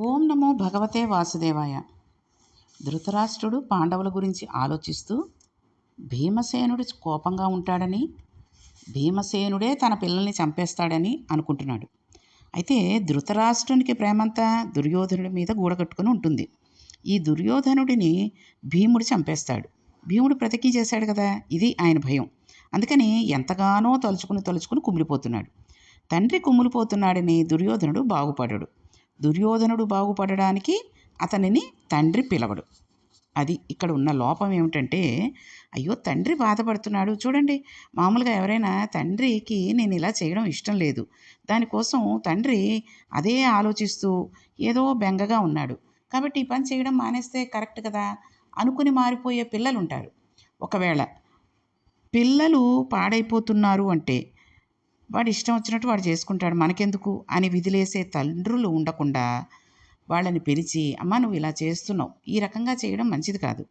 ఓం నమో భగవతే వాసుదేవాయ. ధృతరాష్ట్రుడు పాండవుల గురించి ఆలోచిస్తూ భీమసేనుడు కోపంగా ఉంటాడని భీమసేనుడే తన పిల్లల్ని చంపేస్తాడని అనుకుంటున్నాడు. అయితే ధృతరాష్ట్రునికి ప్రేమంతా దుర్యోధనుడి మీద గూడగట్టుకుని ఉంటుంది. ఈ దుర్యోధనుడిని భీముడు చంపేస్తాడు. భీముడు ప్రతికీ చేశాడు కదా ఇది ఆయన భయం. అందుకని ఎంతగానో తలుచుకుని తలుచుకుని కుమిలిపోతున్నాడు. తండ్రి కుమిలిపోతున్నాడని దుర్యోధనుడు బాగుపడాడు. దుర్యోధనుడు బాగుపడడానికి అతనిని తండ్రి పిలవడు. అది ఇక్కడ ఉన్న లోపం ఏమిటంటే అయ్యో తండ్రి బాధపడుతున్నాడు. చూడండి మామూలుగా ఎవరైనా తండ్రికి నేను ఇలా చేయడం ఇష్టం లేదు. దానికోసం తండ్రి అదే ఆలోచిస్తూ ఏదో బెంగగా ఉన్నాడు. కాబట్టి ఈ పని చేయడం మానేస్తే కరెక్ట్ కదా? అనుకుని మారిపోయే పిల్లలు ఉంటారు ఒకవేళ పిల్లలు పాడైపోతున్నారు అంటే వాడు ఇష్టం వచ్చినట్టు వాడు చేసుకుంటాడు. మనకెందుకు? అని విధిలేసే తండ్రులు ఉండకుండా వాళ్ళని పిలిచి అమ్మ నువ్వు ఇలా చేస్తున్నావు. ఈ రకంగా చేయడం మంచిది కాదు.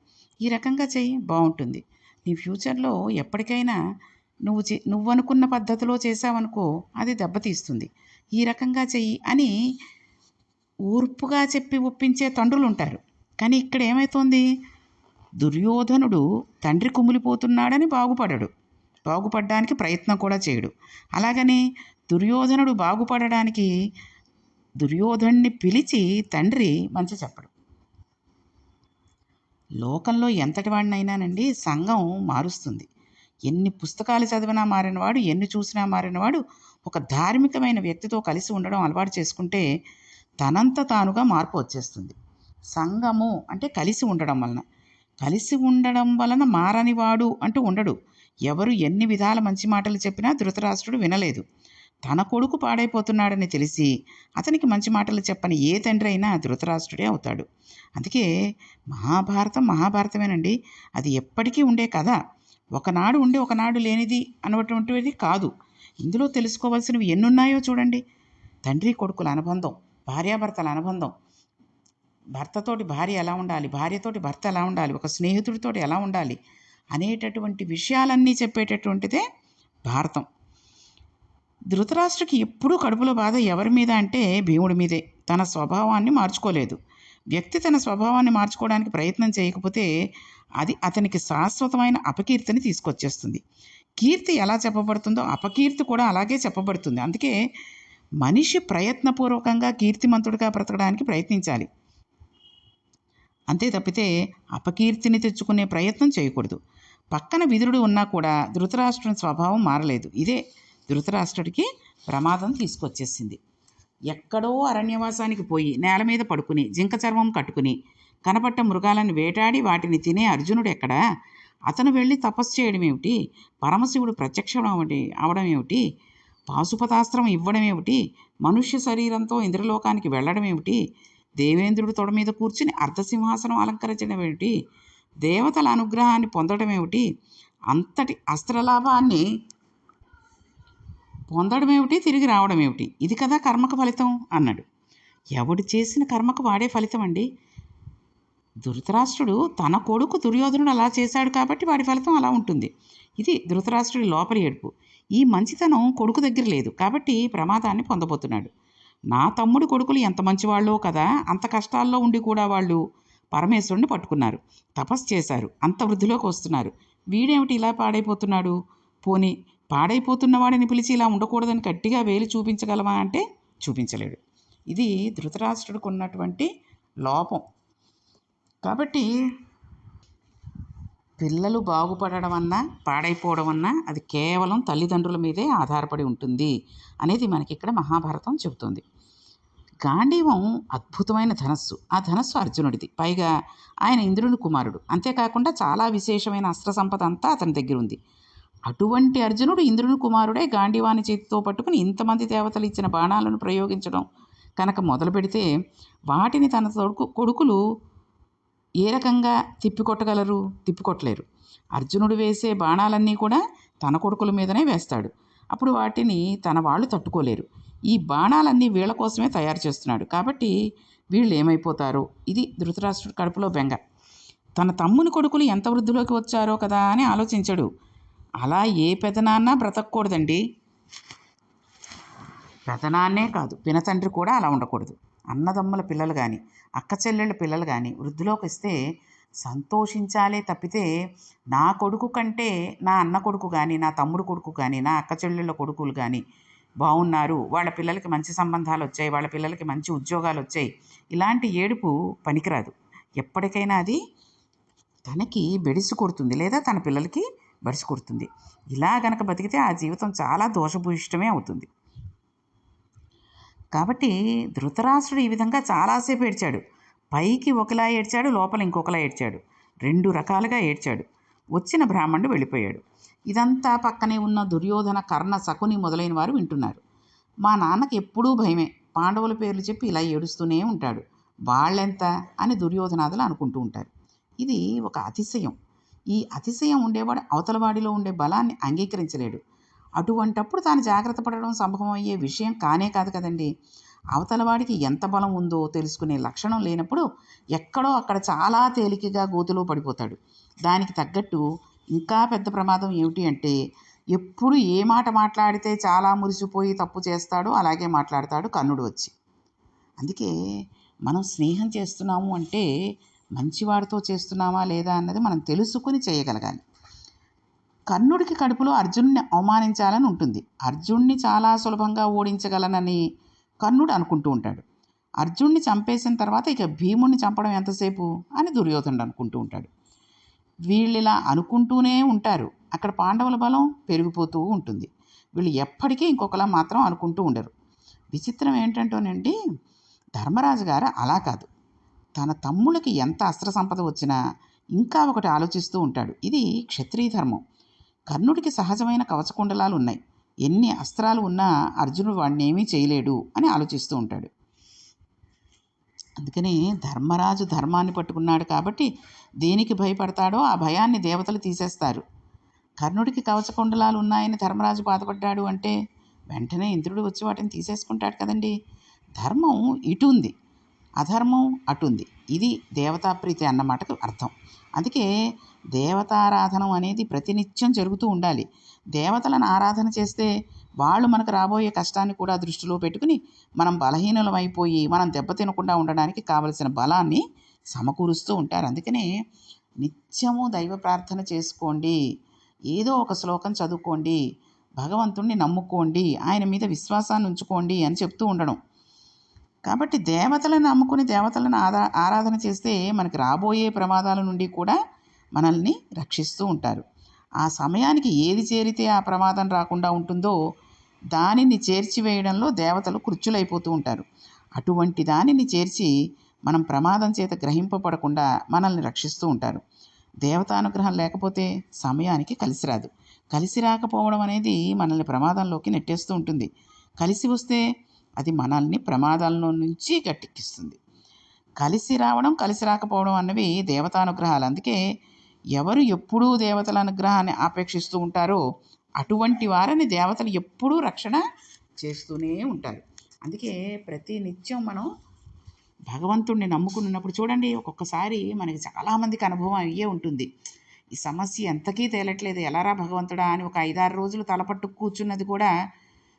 ఈ రకంగా చెయ్యి బాగుంటుంది నీ ఫ్యూచర్లో ఎప్పటికైనా నువ్వు చే నువ్వు అనుకున్న పద్ధతిలో చేసావనుకో అది దెబ్బతీస్తుంది. ఈ రకంగా చెయ్యి అని ఊర్పుగా చెప్పి ఒప్పించే తండ్రులు ఉంటారు కానీ ఇక్కడ ఏమవుతోంది దుర్యోధనుడు తండ్రి కుమిలిపోతున్నాడని బాగుపడడు. బాగుపడడానికి ప్రయత్నం కూడా చేయడు. అలాగని దుర్యోధనుడు బాగుపడడానికి దుర్యోధన్ని పిలిచి తండ్రి మంచి చెప్పడు. లోకంలో ఎంతటి వాడినైనానండి సంఘం మారుస్తుంది. ఎన్ని పుస్తకాలు చదివినా మారినవాడు ఎన్ని చూసినా మారినవాడు ఒక ధార్మికమైన వ్యక్తితో కలిసి ఉండడం అలవాటు చేసుకుంటే తనంత తానుగా మార్పు వచ్చేస్తుంది. సంఘము అంటే కలిసి ఉండడం వలన. కలిసి ఉండడం వలన మారనివాడు అంటూ ఉండడు. ఎవరు ఎన్ని విధాల మంచి మాటలు చెప్పినా ధృతరాష్ట్రుడు వినలేదు. తన కొడుకు పాడైపోతున్నాడని తెలిసి అతనికి మంచి మాటలు చెప్పని ఏ తండ్రి అయినా ధృతరాష్ట్రుడే అవుతాడు. అందుకే మహాభారతం మహాభారతమేనండి. అది ఎప్పటికీ ఉండే కథ. ఒకనాడు ఉండి ఒకనాడు లేనిది అనటువంటిది కాదు. ఇందులో తెలుసుకోవాల్సినవి ఎన్నున్నాయో చూడండి. తండ్రి కొడుకుల అనుబంధం భార్యాభర్తల అనుబంధం. భర్తతోటి భార్య ఎలా ఉండాలి? భార్యతోటి భర్త ఎలా ఉండాలి? ఒక స్నేహితుడితోటి ఎలా ఉండాలి? అనేటటువంటి విషయాలన్నీ చెప్పేటటువంటిదే భారతం. ధృతరాష్ట్రకి ఎప్పుడూ కడుపులో బాధ ఎవరి మీద అంటే భీముడి మీదే. తన స్వభావాన్ని మార్చుకోలేదు. వ్యక్తి తన స్వభావాన్ని మార్చుకోవడానికి ప్రయత్నం చేయకపోతే అది అతనికి శాశ్వతమైన అపకీర్తిని తీసుకొచ్చేస్తుంది. కీర్తి ఎలా చెప్పబడుతుందో అపకీర్తి కూడా అలాగే చెప్పబడుతుంది. అందుకే మనిషి ప్రయత్నపూర్వకంగా కీర్తిమంతుడిగా బ్రతకడానికి ప్రయత్నించాలి. అంతే తప్పితే అపకీర్తిని తెచ్చుకునే ప్రయత్నం చేయకూడదు. పక్కన విదురుడు ఉన్నా కూడా ధృతరాష్ట్రుని స్వభావం మారలేదు. ఇదే ధృతరాష్ట్రుడికి ప్రమాదం తీసుకొచ్చేసింది. ఎక్కడో అరణ్యవాసానికి పోయి నేల మీద పడుకుని జింక చర్మం కట్టుకుని కనపట్ట మృగాలను వేటాడి వాటిని తినే అర్జునుడు ఎక్కడా? అతను వెళ్ళి తపస్సు చేయడం ఏమిటి? పరమశివుడు ప్రత్యక్షం అవడం ఏమిటి? పాశుపతాస్త్రం ఇవ్వడం ఏమిటి? మనుష్య శరీరంతో ఇంద్రలోకానికి వెళ్ళడం ఏమిటి? దేవేంద్రుడు తొడ మీద కూర్చుని అర్ధసింహాసనం అలంకరించడం ఏమిటి? దేవతల అనుగ్రహాన్ని పొందడం ఏమిటి? అంతటి అస్త్రలాభాన్ని పొందడం ఏమిటి? తిరిగి రావడం ఏమిటి? ఇది కదా కర్మకు ఫలితం అన్నాడు. ఎవడు చేసిన కర్మకు వాడే ఫలితం అండి. ధృతరాష్ట్రుడు తన కొడుకు దుర్యోధనుడు అలా చేశాడు కాబట్టి వాడి ఫలితం అలా ఉంటుంది. ఇది ధృతరాష్ట్రుడి లోపలి ఏడుపు. ఈ మంచితనం కొడుకు దగ్గర లేదు కాబట్టి ప్రమాదాన్ని పొందబోతున్నాడు. నా తమ్ముడు కొడుకులు ఎంత మంచివాళ్ళో కదా అంత కష్టాల్లో ఉండి కూడా వాళ్ళు పరమేశ్వరుని పట్టుకున్నారు. తపస్సు చేశారు. అంత వృద్ధిలోకి వస్తున్నారు. వీడేమిటి ఇలా పాడైపోతున్నాడు? పోనీ పాడైపోతున్న వాడిని పిలిచి ఇలా ఉండకూడదని గట్టిగా వేలు చూపించగలవా అంటే చూపించలేడు. ఇది ధృతరాష్ట్రుడికి ఉన్నటువంటి లోపం. కాబట్టి పిల్లలు బాగుపడడం అన్నా పాడైపోవడం అన్నా అది కేవలం తల్లిదండ్రుల మీదే ఆధారపడి ఉంటుంది అనేది మనకి ఇక్కడ మహాభారతం చెబుతుంది. గాంధీవం అద్భుతమైన ధనస్సు. ఆ ధనస్సు అర్జునుడిది. పైగా ఆయన ఇంద్రుని కుమారుడు. అంతేకాకుండా చాలా విశేషమైన అస్త్ర సంపద అంతా అతని దగ్గర ఉంది అటువంటి అర్జునుడు ఇంద్రుని కుమారుడే గాంధీవాని చేతితో పట్టుకుని ఇంతమంది దేవతలు ఇచ్చిన బాణాలను ప్రయోగించడం కనుక మొదలు పెడితే వాటిని తన తొడుకు కొడుకులు ఏ రకంగా తిప్పికొట్టగలరు? తిప్పికొట్టలేరు. అర్జునుడు వేసే బాణాలన్నీ కూడా తన కొడుకుల మీదనే వేస్తాడు. అప్పుడు వాటిని తన వాళ్ళు తట్టుకోలేరు. ఈ బాణాలన్నీ వీళ్ళ కోసమే తయారు చేస్తున్నాడు. కాబట్టి వీళ్ళు ఏమైపోతారో? ఇది ధృతరాష్ట్రుడు కడుపులో బెంగ. తన తమ్ముని కొడుకులు ఎంత వృద్ధిలోకి వచ్చారో కదా అని ఆలోచించడు. అలా ఏ పెదనాన్న బ్రతకూడదండి? పెదనాన్నే కాదు పినతండ్రి కూడా అలా ఉండకూడదు. అన్నదమ్ముల పిల్లలు కానీ అక్క చెల్లెళ్ళ పిల్లలు కానీ వృద్ధిలోకి వస్తే సంతోషించాలే తప్పితే నా కొడుకు కంటే నా అన్న కొడుకు కానీ నా తమ్ముడు కొడుకు కానీ నా అక్క చెల్లెళ్ళ కొడుకులు కానీ బాగున్నారు వాళ్ళ పిల్లలకి మంచి సంబంధాలు వచ్చాయి వాళ్ళ పిల్లలకి మంచి ఉద్యోగాలు వచ్చాయి. ఇలాంటి ఏడుపు పనికిరాదు. ఎప్పటికైనా అది తనకి బెడిసి కొడుతుంది లేదా తన పిల్లలకి బడిసి కొడుతుంది. ఇలా గనక బతికితే ఆ జీవితం చాలా దోషభూయిష్టమే అవుతుంది. కాబట్టి ధృతరాష్ట్రుడు ఈ విధంగా చాలాసేపు ఏడ్చాడు. పైకి ఒకలా ఏడ్చాడు లోపల ఇంకొకలా ఏడ్చాడు. రెండు రకాలుగా ఏడ్చాడు. వచ్చిన బ్రాహ్మణుడు వెళ్ళిపోయాడు. ఇదంతా పక్కనే ఉన్న దుర్యోధన కర్ణ శకుని మొదలైన వారు వింటున్నారు. మా నాన్నకి ఎప్పుడూ భయమే. పాండవుల పేర్లు చెప్పి ఇలా ఏడుస్తూనే ఉంటాడు. వాళ్ళెంత అని దుర్యోధనాదులు అనుకుంటూ ఉంటారు. ఇది ఒక అతిశయం. ఈ అతిశయం ఉండేవాడు అవతలవాడిలో ఉండే బలాన్ని అంగీకరించలేడు. అటువంటప్పుడు తాను జాగ్రత్త పడడం సంభవం అయ్యే విషయం కానే కాదు కదండి. అవతలవాడికి ఎంత బలం ఉందో తెలుసుకునే లక్షణం లేనప్పుడు ఎక్కడో అక్కడ చాలా తేలికగా గోతులో పడిపోతాడు. దానికి తగ్గట్టు ఇంకా పెద్ద ప్రమాదం ఏమిటి అంటే ఎప్పుడు ఏ మాట మాట్లాడితే చాలా మురిసిపోయి తప్పు చేస్తాడో అలాగే మాట్లాడతాడు కన్నుడు వచ్చి. అందుకే మనం స్నేహం చేస్తున్నాము అంటే మంచివాడితో చేస్తున్నామా లేదా అన్నది మనం తెలుసుకుని చేయగలగాలి. కర్ణుడికి కడుపులో అర్జున్ని అవమానించాలని ఉంటుంది. అర్జున్ని చాలా సులభంగా ఓడించగలనని కర్ణుడు అనుకుంటూ ఉంటాడు. అర్జున్ని చంపేసిన తర్వాత ఇక భీముణ్ణి చంపడం ఎంతసేపు? అని దుర్యోధనుడు అనుకుంటూ ఉంటాడు. వీళ్ళు ఇలా అనుకుంటూనే ఉంటారు. అక్కడ పాండవుల బలం పెరిగిపోతూ ఉంటుంది. వీళ్ళు ఎప్పటికీ ఇంకొకలా మాత్రం అనుకుంటూ ఉండరు. విచిత్రం ఏంటంటేనండి ధర్మరాజు గారు అలా కాదు. తన తమ్ముళ్ళకి ఎంత అస్త్ర సంపద వచ్చినా ఇంకా ఒకటి ఆలోచిస్తూ ఉంటాడు. ఇది క్షత్రియ ధర్మం. కర్ణుడికి సహజమైన కవచకుండలాలు ఉన్నాయి. ఎన్ని అస్త్రాలు ఉన్నా అర్జునుడు వాడిని ఏమీ చేయలేడు అని ఆలోచిస్తూ ఉంటాడు. అందుకని ధర్మరాజు ధర్మాన్ని పట్టుకున్నాడు కాబట్టి దేనికి భయపడతాడో ఆ భయాన్ని దేవతలు తీసేస్తారు. కర్ణుడికి కవచకుండలాలు ఉన్నాయని ధర్మరాజు బాధపడ్డాడు అంటే వెంటనే ఇంద్రుడు వచ్చి వాటిని తీసేసుకుంటాడు కదండి. ధర్మం ఇటు ఉంది అధర్మం అటుంది ఇది దేవతాప్రీతి అన్నమాటకు అర్థం. అందుకే దేవతారాధనం అనేది ప్రతినిత్యం జరుగుతూ ఉండాలి. దేవతలను ఆరాధన చేస్తే వాళ్ళు మనకు రాబోయే కష్టాన్ని కూడా దృష్టిలో పెట్టుకుని మనం బలహీనమైపోయి మనం దెబ్బతినకుండా ఉండడానికి కావలసిన బలాన్ని సమకూరుస్తూ ఉంటారు. అందుకనే నిత్యము దైవ ప్రార్థన చేసుకోండి. ఏదో ఒక శ్లోకం చదువుకోండి. భగవంతుణ్ణి నమ్ముకోండి. ఆయన మీద విశ్వాసాన్ని ఉంచుకోండి అని చెప్తూ ఉండడం. కాబట్టి దేవతలను నమ్ముకుని దేవతలను ఆదా ఆరాధన చేస్తే మనకి రాబోయే ప్రమాదాల నుండి కూడా మనల్ని రక్షిస్తూ ఉంటారు. ఆ సమయానికి ఏది చేరితే ఆ ప్రమాదం రాకుండా ఉంటుందో దానిని చేర్చివేయడంలో దేవతలు కృత్యులైపోతూ ఉంటారు. అటువంటి దానిని చేర్చి మనం ప్రమాదం చేత గ్రహింపబడకుండా మనల్ని రక్షిస్తూ ఉంటారు. దేవతానుగ్రహం లేకపోతే సమయానికి కలిసి రాదు. కలిసి రాకపోవడం అనేది మనల్ని ప్రమాదంలోకి నెట్టేస్తూ ఉంటుంది. కలిసి వస్తే అది మనల్ని ప్రమాదంలో నుంచి గట్టెక్కిస్తుంది. కలిసి రావడం కలిసి రాకపోవడం అన్నవి దేవతానుగ్రహాలు. అందుకే ఎవరు ఎప్పుడూ దేవతల అనుగ్రహాన్ని ఆపేక్షిస్తూ ఉంటారో అటువంటి వారిని దేవతలు ఎప్పుడూ రక్షణ చేస్తూనే ఉంటారు. అందుకే ప్రతి నిత్యం మనం భగవంతుణ్ణి నమ్ముకున్నప్పుడు చూడండి ఒక్కొక్కసారి మనకి చాలామందికి అనుభవం అయ్యే ఉంటుంది. ఈ సమస్య ఎంతకీ తేలట్లేదు ఎలారా భగవంతుడా అని ఒక ఐదారు రోజులు తలపట్టు కూర్చున్నది కూడా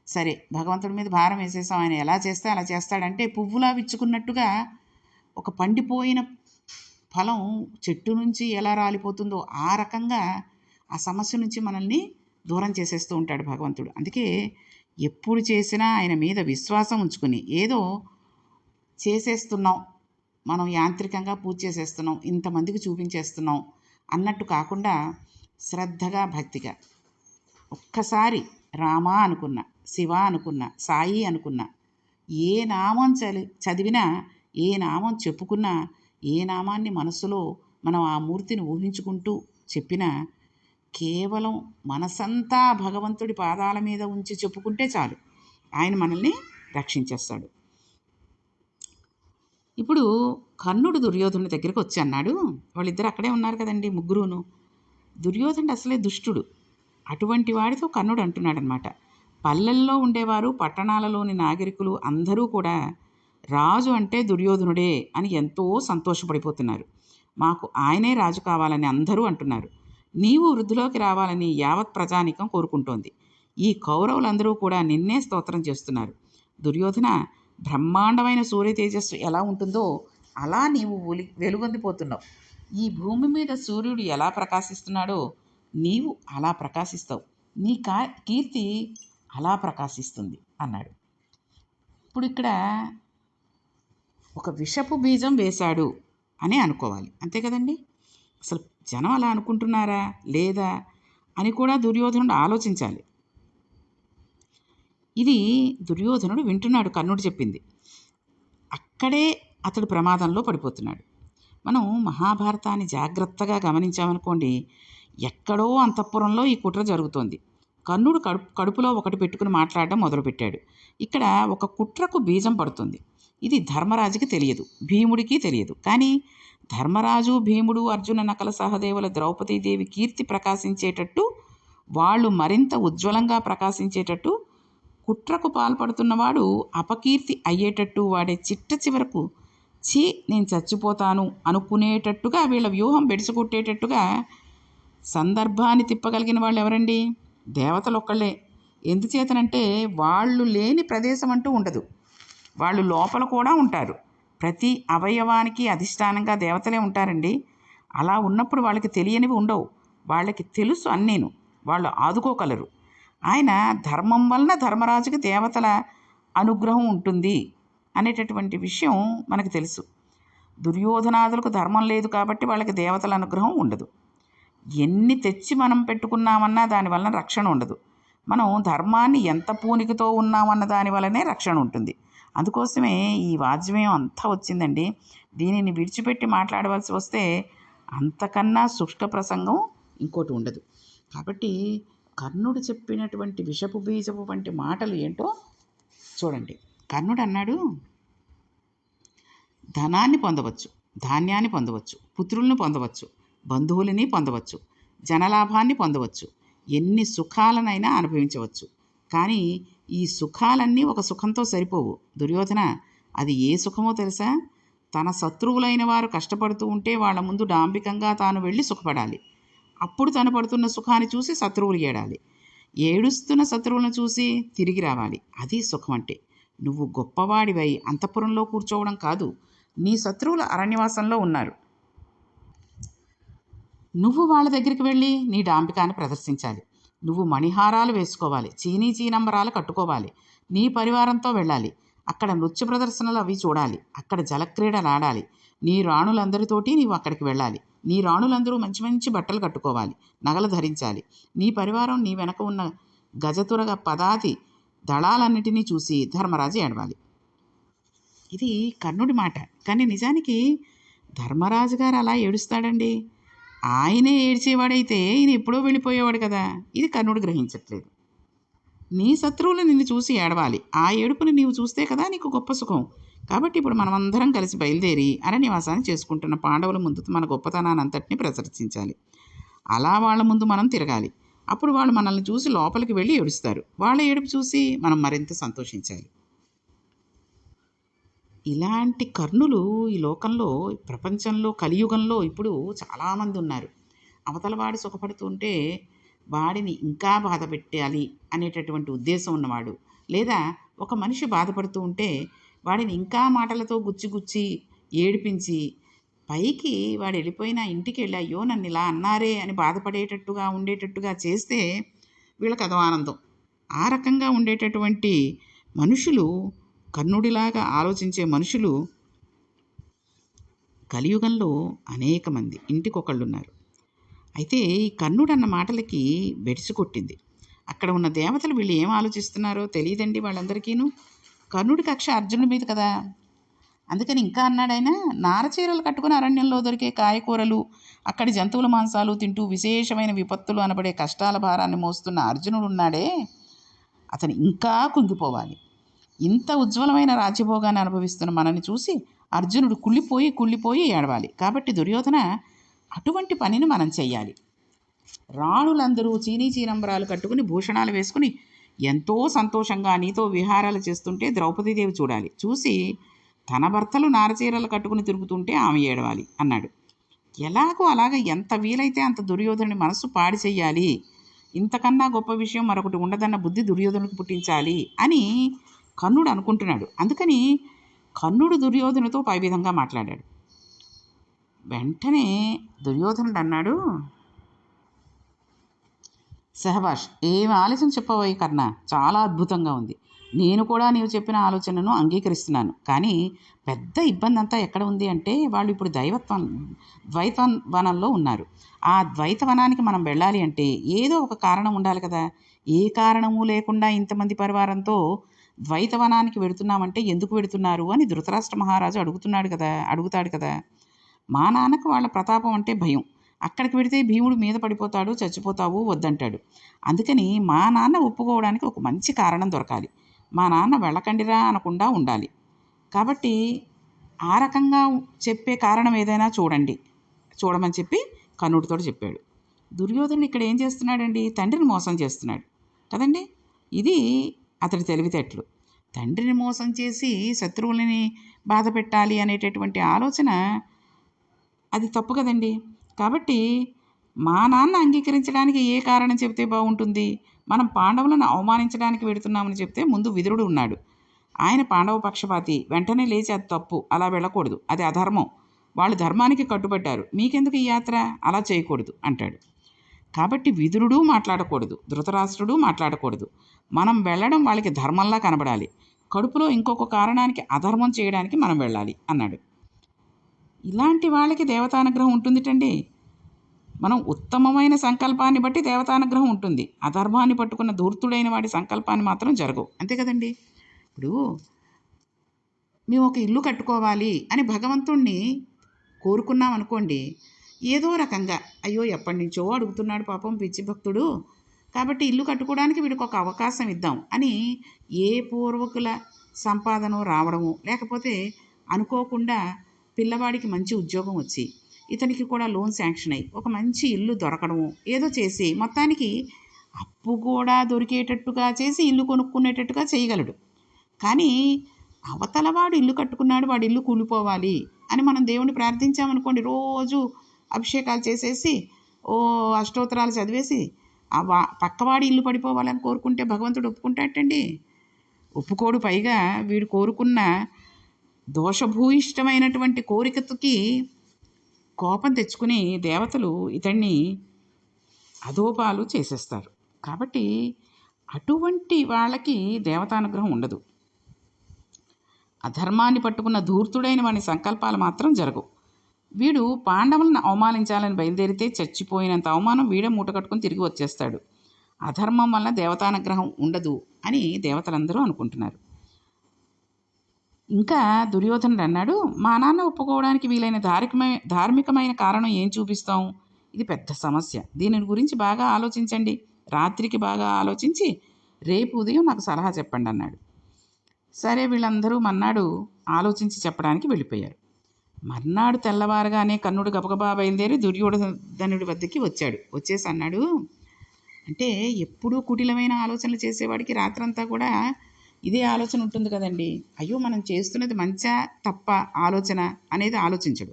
సరే భగవంతుడి మీద భారం వేసేసాం ఆయన ఎలా చేస్తే అలా చేస్తాడంటే పువ్వులా విచ్చుకున్నట్టుగా ఒక పండిపోయిన ఫలం చెట్టు నుంచి ఎలా రాలిపోతుందో ఆ రకంగా ఆ సమస్య నుంచి మనల్ని దూరం చేసేస్తూ ఉంటాడు భగవంతుడు. అందుకే ఎప్పుడు చేసినా ఆయన మీద విశ్వాసం ఉంచుకుని ఏదో చేసేస్తున్నాం మనం యాంత్రికంగా పూజ చేసేస్తున్నాం ఇంతమందికి చూపించేస్తున్నాం అన్నట్టు కాకుండా శ్రద్ధగా భక్తిగా ఒక్కసారి రామ అనుకున్న శివ అనుకున్న సాయి అనుకున్న ఏ నామం చలి చదివినా ఏ నామం చెప్పుకున్నా ఏ నామాన్ని మనసులో మనం ఆ మూర్తిని ఊహించుకుంటూ చెప్పినా కేవలం మనసంతా భగవంతుడి పాదాల మీద ఉంచి చెప్పుకుంటే చాలు. ఆయన మనల్ని రక్షించేస్తాడు. ఇప్పుడు కర్ణుడు దుర్యోధను దగ్గరికి వచ్చి అన్నాడు వాళ్ళిద్దరు అక్కడే ఉన్నారు కదండి ముగ్గురును. దుర్యోధనుడు అసలే దుష్టుడు. అటువంటి వాడితో కర్ణుడు అంటున్నాడనమాట పల్లెల్లో ఉండేవారు పట్టణాలలోని నాగరికులు అందరూ కూడా రాజు అంటే దుర్యోధనుడే అని ఎంతో సంతోషపడిపోతున్నారు. మాకు ఆయనే రాజు కావాలని అందరూ అంటున్నారు. నీవు వృద్ధిలోకి రావాలని యావత్ ప్రజానికం కోరుకుంటోంది. ఈ కౌరవులందరూ కూడా నిన్నే స్తోత్రం చేస్తున్నారు. దుర్యోధన బ్రహ్మాండమైన సూర్య తేజస్సు ఎలా ఉంటుందో అలా నీవు ఒలి వెలుగొందిపోతున్నావు. ఈ భూమి మీద సూర్యుడు ఎలా ప్రకాశిస్తున్నాడో నీవు అలా ప్రకాశిస్తావు. నీ కా కీర్తి అలా ప్రకాశిస్తుంది అన్నాడు. ఇప్పుడు ఇక్కడ ఒక విషపు బీజం వేశాడు అని అనుకోవాలి. అంతే కదండి? అసలు జనం అలా అనుకుంటున్నారా? లేదా? అని కూడా దుర్యోధనుడు ఆలోచించాలి. ఇది దుర్యోధనుడు వింటున్నాడు కర్ణుడు చెప్పింది. అక్కడే అతడు ప్రమాదంలో పడిపోతున్నాడు. మనం మహాభారతాన్ని జాగ్రత్తగా గమనించామనుకోండి ఎక్కడో అంతఃపురంలో ఈ కుట్ర జరుగుతోంది. కర్ణుడు కడుపు కడుపులో ఒకటి పెట్టుకుని మాట్లాడడం మొదలుపెట్టాడు. ఇక్కడ ఒక కుట్రకు బీజం పడుతుంది. ఇది ధర్మరాజుకి తెలియదు భీముడికి తెలియదు. కానీ ధర్మరాజు భీముడు అర్జున నకల సహదేవుల ద్రౌపదీదేవి కీర్తి ప్రకాశించేటట్టు వాళ్ళు మరింత ఉజ్వలంగా ప్రకాశించేటట్టు కుట్రకు పాల్పడుతున్నవాడు అపకీర్తి అయ్యేటట్టు వాడే చిట్ట చివరకు ఛీ నేను చచ్చిపోతాను అనుకునేటట్టుగా వీళ్ళ వ్యూహం బెడిసికొట్టేటట్టుగా సందర్భాన్ని తిప్పగలిగిన వాళ్ళు ఎవరండి? దేవతలు ఒక్కళ్ళే ఎందుచేతనంటే వాళ్ళు లేని ప్రదేశం అంటూ ఉండదు. వాళ్ళు లోపల కూడా ఉంటారు. ప్రతి అవయవానికి అధిష్టానంగా దేవతలే ఉంటారండి. అలా ఉన్నప్పుడు వాళ్ళకి తెలియనివి ఉండవు. వాళ్ళకి తెలుసు అన్నీను. వాళ్ళు ఆదుకోగలరు. ఆయన ధర్మం వలన ధర్మరాజుకి దేవతల అనుగ్రహం ఉంటుంది అనేటటువంటి విషయం మనకు తెలుసు. దుర్యోధనాదులకు ధర్మం లేదు కాబట్టి వాళ్ళకి దేవతల అనుగ్రహం ఉండదు. ఎన్ని తెచ్చి మనం పెట్టుకున్నామన్నా దానివల్ల రక్షణ ఉండదు. మనం ధర్మాన్ని ఎంత పూనికతో ఉన్నామన్న దాని వలనే రక్షణ ఉంటుంది. అందుకోసమే ఈ వాజ్మయం అంతా వచ్చిందండి. దీనిని విడిచిపెట్టి మాట్లాడవలసి వస్తే అంతకన్నా శుష్క ప్రసంగం ఇంకోటి ఉండదు. కాబట్టి కర్ణుడు చెప్పినటువంటి విషపు బీజపు వంటి మాటలు ఏంటో చూడండి. కర్ణుడు అన్నాడు ధనాన్ని పొందవచ్చు ధాన్యాన్ని పొందవచ్చు పుత్రులను పొందవచ్చు బంధువులని పొందవచ్చు జనలాభాన్ని పొందవచ్చు ఎన్ని సుఖాలనైనా అనుభవించవచ్చు. కానీ ఈ సుఖాలన్నీ ఒక సుఖంతో సరిపోవు. దుర్యోధన అది ఏ సుఖమో తెలుసా? తన శత్రువులైన వారు కష్టపడుతూ ఉంటే వాళ్ళ ముందు డాంబికంగా తాను వెళ్ళి సుఖపడాలి. అప్పుడు తను పడుతున్న సుఖాన్ని చూసి శత్రువులు ఏడాలి. ఏడుస్తున్న శత్రువులను చూసి తిరిగి రావాలి. అది సుఖం అంటే నువ్వు గొప్పవాడివై అంతఃపురంలో కూర్చోవడం కాదు. నీ శత్రువులు అరణ్యవాసంలో ఉన్నారు. నువ్వు వాళ్ళ దగ్గరికి వెళ్ళి నీ డాంబికాన్ని ప్రదర్శించాలి. నువ్వు మణిహారాలు వేసుకోవాలి. చీనీ చీనంబరాలు కట్టుకోవాలి. నీ పరివారంతో వెళ్ళాలి. అక్కడ నృత్య ప్రదర్శనలు అవి చూడాలి. అక్కడ జలక్రీడలు ఆడాలి నీ రాణులందరితోటి నీవు అక్కడికి వెళ్ళాలి. నీ రాణులందరూ మంచి మంచి బట్టలు కట్టుకోవాలి. నగలు ధరించాలి. నీ పరివారం నీ వెనక ఉన్న గజతురగ పదాతి దళాలన్నిటినీ చూసి ధర్మరాజు ఏడవాలి. ఇది కర్ణుడి మాట. కానీ నిజానికి ధర్మరాజు గారు అలా ఏడుస్తాడండి? ఆయనే ఏడ్చేవాడైతే ఈయన ఎప్పుడో వెళ్ళిపోయేవాడు కదా. ఇది కర్ణుడు గ్రహించట్లేదు. నీ శత్రువులు నిన్ను చూసి ఏడవాలి. ఆ ఏడుపుని నీవు చూస్తే కదా నీకు గొప్ప సుఖం. కాబట్టి ఇప్పుడు మనమందరం కలిసి బయలుదేరి అరణ్యవాసాన్ని చేసుకుంటున్న పాండవుల ముందు మన గొప్పతనాన్ని అంతటిని ప్రదర్శించాలి. అలా వాళ్ళ ముందు మనం తిరగాలి. అప్పుడు వాళ్ళు మనల్ని చూసి లోపలికి వెళ్ళి ఏడుస్తారు. వాళ్ళ ఏడుపు చూసి మనం మరింత సంతోషించాలి. ఇలాంటి కర్ణులు ఈ లోకంలో ప్రపంచంలో కలియుగంలో ఇప్పుడు చాలామంది ఉన్నారు. అవతలవాడు సుఖపడుతుంటే వాడిని ఇంకా బాధ పెట్టాలి అనేటటువంటి ఉద్దేశం ఉన్నవాడు. లేదా ఒక మనిషి బాధపడుతూ ఉంటే వాడిని ఇంకా మాటలతో గుచ్చి గుచ్చి ఏడిపించి పైకి వాడు వెళ్ళిపోయిన ఇంటికి వెళ్ళి అయ్యో నన్ను ఇలా అన్నారే అని బాధపడేటట్టుగా ఉండేటట్టుగా చేస్తే వీళ్ళకి అదో ఆనందం. ఆ రకంగా ఉండేటటువంటి మనుషులు కర్ణుడిలాగా ఆలోచించే మనుషులు కలియుగంలో అనేక మంది ఇంటికొకళ్ళు ఉన్నారు అయితే ఈ కర్ణుడు అన్న మాటలకి బెడిసి కొట్టింది. అక్కడ ఉన్న దేవతలు వీళ్ళు ఏం ఆలోచిస్తున్నారో తెలియదండి వాళ్ళందరికీను. కర్ణుడి కక్ష అర్జునుడి మీద కదా. అందుకని ఇంకా అన్నాడు ఆయన నారచీరలు కట్టుకుని అరణ్యంలో దొరికే కాయకూరలు అక్కడి జంతువుల మాంసాలు తింటూ విశేషమైన విపత్తులు అనబడే కష్టాల భారాన్ని మోస్తున్న అర్జునుడు ఉన్నాడే అతను ఇంకా కుంగిపోవాలి. ఇంత ఉజ్వలమైన రాజ్యభోగాన్ని అనుభవిస్తున్న మనని చూసి అర్జునుడు కుళ్ళిపోయి కుళ్ళిపోయి ఏడవాలి. కాబట్టి దుర్యోధన అటువంటి పనిని మనం చెయ్యాలి. రాణులందరూ చీనీ చీనంబరాలు కట్టుకుని భూషణాలు వేసుకుని ఎంతో సంతోషంగా నీతో విహారాలు చేస్తుంటే ద్రౌపదీదేవి చూడాలి. చూసి తన భర్తలు నారచీరలు కట్టుకుని తిరుగుతుంటే ఆమె ఏడవాలి అన్నాడు. ఎలాగో అలాగ ఎంత వీలైతే అంత దుర్యోధనుని మనసు పాడి చెయ్యాలి. ఇంతకన్నా గొప్ప విషయం మరొకటి ఉండదన్న బుద్ధి దుర్యోధనుడికి పుట్టించాలి అని కర్ణుడు అనుకుంటున్నాడు. అందుకని కర్ణుడు దుర్యోధనతో పై విధంగా మాట్లాడాడు. వెంటనే దుర్యోధనుడు అన్నాడు సహబాష్ ఏం ఆలోచన చెప్పబోయి కర్ణ? చాలా అద్భుతంగా ఉంది. నేను కూడా నీవు చెప్పిన ఆలోచనను అంగీకరిస్తున్నాను. కానీ పెద్ద ఇబ్బంది అంతా ఎక్కడ ఉంది అంటే వాళ్ళు ఇప్పుడు దైవత్వం ద్వైత వనంలో ఉన్నారు. ఆ ద్వైత వనానికి మనం వెళ్ళాలి అంటే ఏదో ఒక కారణం ఉండాలి కదా. ఏ కారణము లేకుండా ఇంతమంది పరివారంతో ద్వైతవనానికి వెడుతున్నామంటే ఎందుకు వెడుతున్నారు అని ధృతరాష్ట్ర మహారాజు అడుగుతున్నాడు కదా అడుగుతాడు కదా. మా నాన్నకు వాళ్ళ ప్రతాపం అంటే భయం. అక్కడికి వెడితే భీముడు మీద పడిపోతాడు చచ్చిపోతావు వద్దంటాడు. అందుకని మా నాన్న ఒప్పుకోవడానికి ఒక మంచి కారణం దొరకాలి. మా నాన్న వెళ్ళకండిరా అనకుండా ఉండాలి. కాబట్టి ఆ రకంగా చెప్పే కారణం ఏదైనా చూడండి. చూడమని చెప్పి కన్నుడితో చెప్పాడు. దుర్యోధనుడు ఇక్కడ ఏం చేస్తున్నాడండి? తండ్రిని మోసం చేస్తున్నాడు. కదండి? ఇది అతడి తెలివితేటలు. తండ్రిని మోసం చేసి శత్రువులని బాధ పెట్టాలి అనేటటువంటి ఆలోచన అది తప్పు కదండి. కాబట్టి మా నాన్న అంగీకరించడానికి ఏ కారణం చెబితే బాగుంటుంది? మనం పాండవులను అవమానించడానికి వెడుతున్నామని చెప్తే ముందు విదురుడు ఉన్నాడు. ఆయన పాండవ పక్షపాతి. వెంటనే లేచి అది తప్పు. అలా వెళ్ళకూడదు. అది అధర్మం. వాళ్ళు ధర్మానికి కట్టుబడ్డారు. మీకెందుకు ఈ యాత్ర? అలా చేయకూడదు అంటాడు. కాబట్టి విదురుడు మాట్లాడకూడదు. ధృతరాష్ట్రుడు మాట్లాడకూడదు. మనం వెళ్ళడం వాళ్ళకి ధర్మంలా కనబడాలి. కడుపులో ఇంకొక కారణానికి అధర్మం చేయడానికి మనం వెళ్ళాలి అన్నాడు. ఇలాంటి వాళ్ళకి దేవతానుగ్రహం ఉంటుందిటండి. మనం ఉత్తమమైన సంకల్పాన్ని బట్టి దేవతానుగ్రహం ఉంటుంది. అధర్మాన్ని పట్టుకున్న ధూర్తుడైన వాడి సంకల్పాన్ని మాత్రం జరగవు. అంతే కదండి? ఇప్పుడు మేము ఒక ఇల్లు కట్టుకోవాలి అని భగవంతుణ్ణి కోరుకున్నాం అనుకోండి ఏదో రకంగా అయ్యో ఎప్పటి నుంచో అడుగుతున్నాడు పాపం పిచ్చి భక్తుడు కాబట్టి ఇల్లు కట్టుకోవడానికి వీడికి ఒక అవకాశం ఇద్దాం అని ఏ పూర్వకుల సంపాదన రావడము లేకపోతే అనుకోకుండా పిల్లవాడికి మంచి ఉద్యోగం వచ్చి ఇతనికి కూడా లోన్ శాంక్షన్ అయ్యి ఒక మంచి ఇల్లు దొరకడము ఏదో చేసి మొత్తానికి అప్పు కూడా దొరికేటట్టుగా చేసి ఇల్లు కొనుక్కునేటట్టుగా చేయగలడు. కానీ అవతలవాడు ఇల్లు కట్టుకున్నాడు వాడు ఇల్లు కూలిపోవాలి అని మనం దేవుని ప్రార్థించామనుకోండి రోజు అభిషేకాలు చేసేసి ఓ అష్టోత్తరాలు చదివేసి వా పక్కవాడి ఇల్లు పడిపోవాలని కోరుకుంటే భగవంతుడు ఒప్పుకుంటాటండి ఒప్పుకోడు పైగా వీడు కోరుకున్న దోషభూయిష్టమైనటువంటి కోరికకి కోపం తెచ్చుకుని దేవతలు ఇతన్ని అధోపాలు చేసేస్తారు. కాబట్టి అటువంటి వాళ్ళకి దేవతానుగ్రహం ఉండదు. అధర్మాన్ని పట్టుకున్న ధూర్తుడైన వాని సంకల్పాలు మాత్రం జరగవు. వీడు పాండవులను అవమానించాలని బయలుదేరితే చచ్చిపోయినంత అవమానం వీడే మూట కట్టుకుని తిరిగి వచ్చేస్తాడు. అధర్మం వల్ల దేవతానుగ్రహం ఉండదు అని దేవతలందరూ అనుకుంటున్నారు. ఇంకా దుర్యోధనుడు అన్నాడు మా నాన్న ఒప్పుకోవడానికి వీలైన ధార్మికమైన ధార్మికమైన కారణం ఏం చూపిస్తాం ఇది పెద్ద సమస్య. దీని గురించి బాగా ఆలోచించండి. రాత్రికి బాగా ఆలోచించి రేపు ఉదయం నాకు సలహా చెప్పండి అన్నాడు. సరే వీళ్ళందరూ మన్నాడు ఆలోచించి చెప్పడానికి వెళ్ళిపోయారు. మర్నాడు తెల్లవారుగానే కన్నుడు గబగబా బయలుదేరి దుర్యోధనుడి వద్దకి వచ్చాడు. వచ్చేసి అన్నాడు అంటే ఎప్పుడూ కుటిలమైన ఆలోచనలు చేసేవాడికి రాత్రంతా కూడా ఇదే ఆలోచన ఉంటుంది కదండి. అయ్యో మనం చేస్తున్నది మంచా తప్ప ఆలోచన అనేది ఆలోచించడు.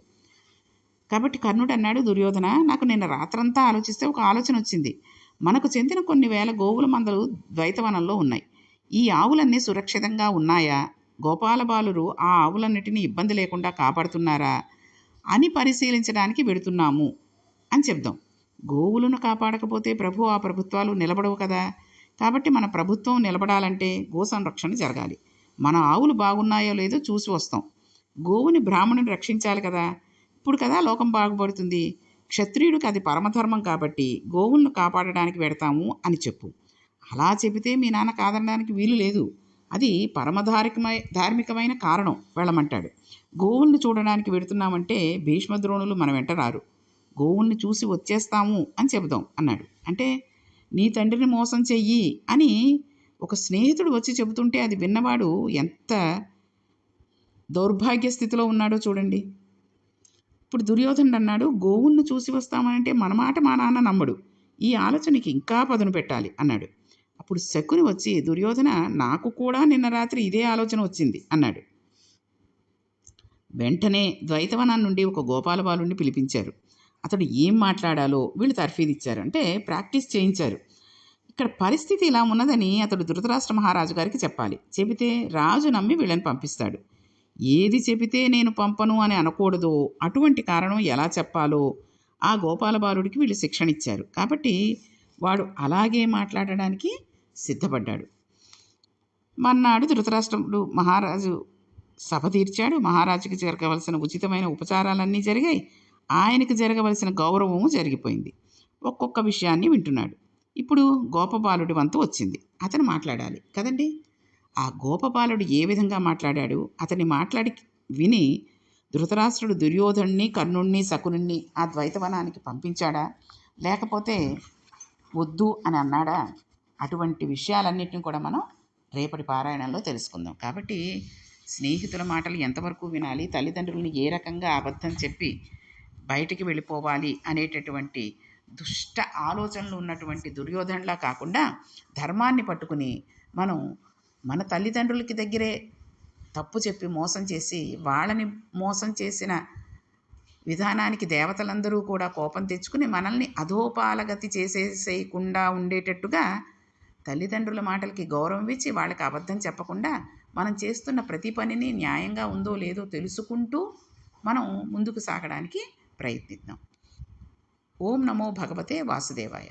కాబట్టి కర్ణుడు అన్నాడు దుర్యోధన నాకు నిన్న రాత్రంతా ఆలోచిస్తే ఒక ఆలోచన వచ్చింది. మనకు చెందిన కొన్ని వేల గోవుల మందలు ద్వైతవనంలో ఉన్నాయి. ఈ ఆవులన్నీ సురక్షితంగా ఉన్నాయా? గోపాలబాలురు ఆ ఆవులన్నిటినీ ఇబ్బంది లేకుండా కాపాడుతున్నారా? అని పరిశీలించడానికి వెడుతున్నాము అని చెప్దాం గోవులను కాపాడకపోతే ప్రభు ఆ ప్రభుత్వాలు నిలబడవు కదా. కాబట్టి మన ప్రభుత్వం నిలబడాలంటే గో సంరక్షణ జరగాలి. మన ఆవులు బాగున్నాయో లేదో చూసి వస్తాం. గోవుని బ్రాహ్మణుని రక్షించాలి కదా. ఇప్పుడు కదా లోకం బాగుపడుతుంది. క్షత్రియుడికి అది పరమధర్మం కాబట్టి గోవులను కాపాడడానికి పెడతాము అని చెప్పు. అలా చెబితే మీ నాన్న కాదనడానికి వీలు లేదు. అది పరమధారికమై ధార్మికమైన కారణం వెళ్ళమంటాడు. గోవుల్ని చూడడానికి వెడుతున్నామంటే భీష్మద్రోణులు మన వెంట రారు. గోవుల్ని చూసి వచ్చేస్తాము అని చెబుదాం అన్నాడు. అంటే నీ తండ్రిని మోసం చెయ్యి అని ఒక స్నేహితుడు వచ్చి చెబుతుంటే అది విన్నవాడు ఎంత దౌర్భాగ్య స్థితిలో ఉన్నాడో చూడండి. ఇప్పుడు దుర్యోధనుడు అన్నాడు గోవుల్ని చూసి వస్తామంటే మన మాట మా నాన్న నమ్మడు. ఈ ఆలోచనకి ఇంకా పదును పెట్టాలి అన్నాడు. అప్పుడు శకుని వచ్చి దుర్యోధన నాకు కూడా నిన్న రాత్రి ఇదే ఆలోచన వచ్చింది అన్నాడు. వెంటనే ద్వైతవనం నుండి ఒక గోపాలబాలుని పిలిపించారు. అతడు ఏం మాట్లాడాలో వీళ్ళు తర్ఫీదిచ్చారు. అంటే ప్రాక్టీస్ చేయించారు. ఇక్కడ పరిస్థితి ఇలా ఉన్నదని అతడు ధృతరాష్ట్ర మహారాజు గారికి చెప్పాలి. చెబితే రాజు నమ్మి వీళ్ళని పంపిస్తాడు. ఏది చెబితే నేను పంపను అని అనకూడదో అటువంటి కారణం ఎలా చెప్పాలో ఆ గోపాలబాలుడికి వీళ్ళు శిక్షణ ఇచ్చారు కాబట్టి వాడు అలాగే మాట్లాడడానికి సిద్ధపడ్డాడు. మన్నాడు ధృతరాష్ట్రుడు మహారాజు సభ తీర్చాడు. మహారాజుకి జరగవలసిన ఉచితమైన ఉపచారాలన్నీ జరిగాయి. ఆయనకు జరగవలసిన గౌరవము జరిగిపోయింది. ఒక్కొక్క విషయాన్ని వింటున్నాడు. ఇప్పుడు గోపబాలుడి వంతు వచ్చింది. అతను మాట్లాడాలి. కదండి? ఆ గోపబాలుడు ఏ విధంగా మాట్లాడాడు? అతన్ని మాట్లాడి విని ధృతరాష్ట్రుడు దుర్యోధనుణ్ణి కర్ణుణ్ణి శకునుణ్ణి ఆ ద్వైతవనానికి పంపించాడా? లేకపోతే వద్దు అని అన్నాడా? అటువంటి విషయాలన్నింటినీ కూడా మనం రేపటి పారాయణంలో తెలుసుకుందాం. కాబట్టి స్నేహితుల మాటలు ఎంతవరకు వినాలి తల్లిదండ్రులని ఏ రకంగా అబద్ధం చెప్పి బయటికి వెళ్ళిపోవాలి అనేటటువంటి దుష్ట ఆలోచనలు ఉన్నటువంటి దుర్యోధనలా కాకుండా ధర్మాన్ని పట్టుకుని మనం మన తల్లిదండ్రులకి దగ్గరే తప్పు చెప్పి మోసం చేసి వాళ్ళని మోసం చేసిన విధానానికి దేవతలందరూ కూడా కోపం తెచ్చుకుని మనల్ని అధోపాలగతి చేసేసేయకుండా ఉండేటట్టుగా తల్లిదండ్రుల మాటలకి గౌరవం ఇచ్చి వాళ్ళకి అబద్ధం చెప్పకుండా మనం చేస్తున్న ప్రతి పనిని న్యాయంగా ఉందో లేదో తెలుసుకుంటూ మనం ముందుకు సాగడానికి ప్రయత్నిద్దాం. ఓం నమో భగవతే వాసుదేవాయ.